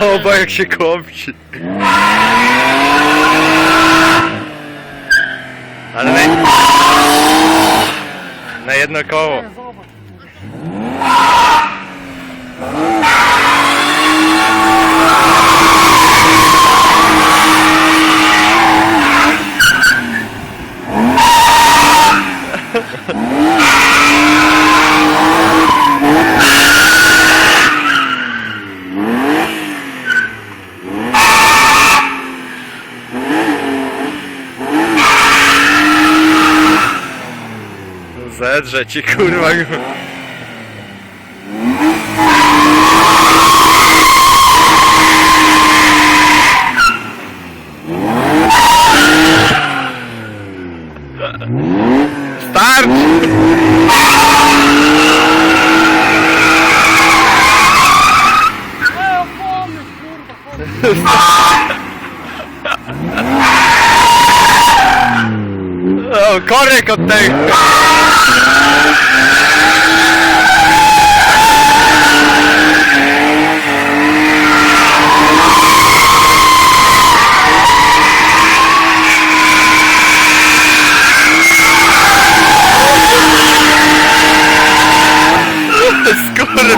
O, bo jak się kłopci. Ale na... Na jedno koło. Zedrze ci kurwa. Korek od tego!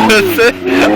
você